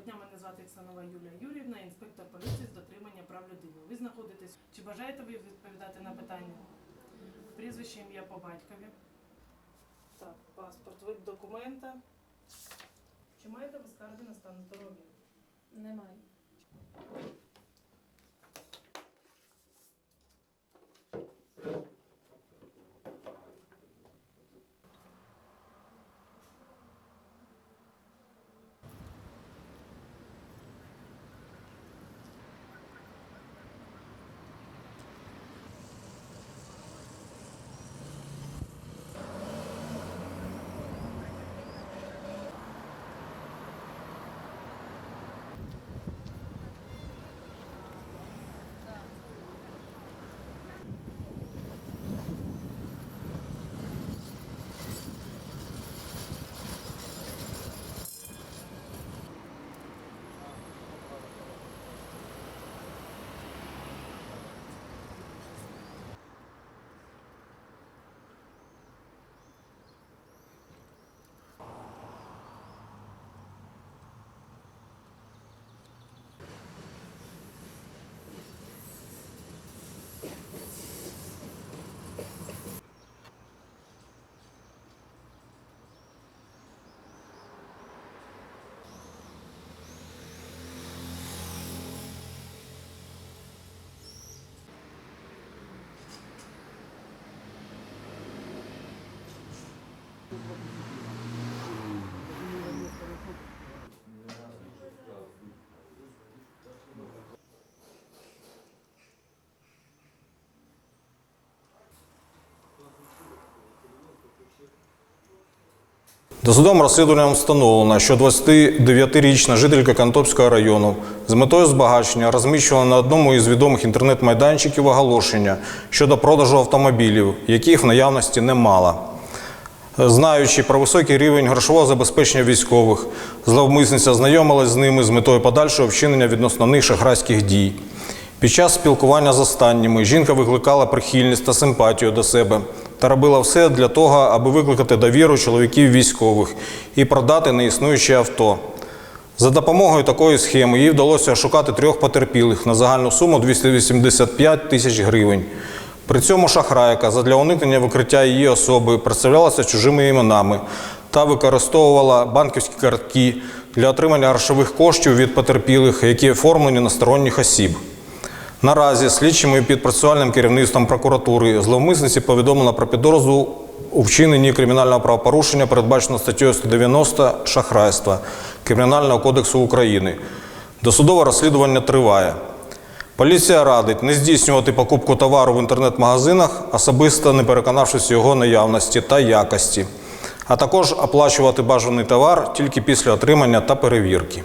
дня, мене звати Оксанова Юлія Юрівна, інспектор поліції з дотримання прав людини. Ви знаходитесь. Чи бажаєте ви відповідати на питання? Прізвище ім'я по батькові. Так, паспорт, вид документа. Чи маєте ви скарги на стан здоров'я? Немає. Досудовим розслідуванням встановлено, що 29-річна жителька Кантопського району з метою збагачення розміщувала на одному із відомих інтернет-майданчиків оголошення щодо продажу автомобілів, яких в наявності не мала. Знаючи про високий рівень грошового забезпечення військових, зловмисниця знайомилась з ними з метою подальшого вчинення відносно них шахрайських дій. Під час спілкування з останніми жінка викликала прихильність та симпатію до себе та робила все для того, аби викликати довіру чоловіків військових і продати неіснуюче авто. За допомогою такої схеми їй вдалося шукати трьох потерпілих на загальну суму 285 тисяч гривень. При цьому шахрайка задля уникнення викриття її особи представлялася чужими іменами та використовувала банківські картки для отримання грошових коштів від потерпілих, які оформлені на сторонніх осіб. Наразі слідчими під процесуальним керівництвом прокуратури зловмисниці повідомлено про підозру у вчиненні кримінального правопорушення, передбачено статтею 190 шахрайства Кримінального кодексу України. Досудове розслідування триває. Поліція радить не здійснювати покупку товару в інтернет-магазинах, особисто не переконавшись його наявності та якості, а також оплачувати бажаний товар тільки після отримання та перевірки.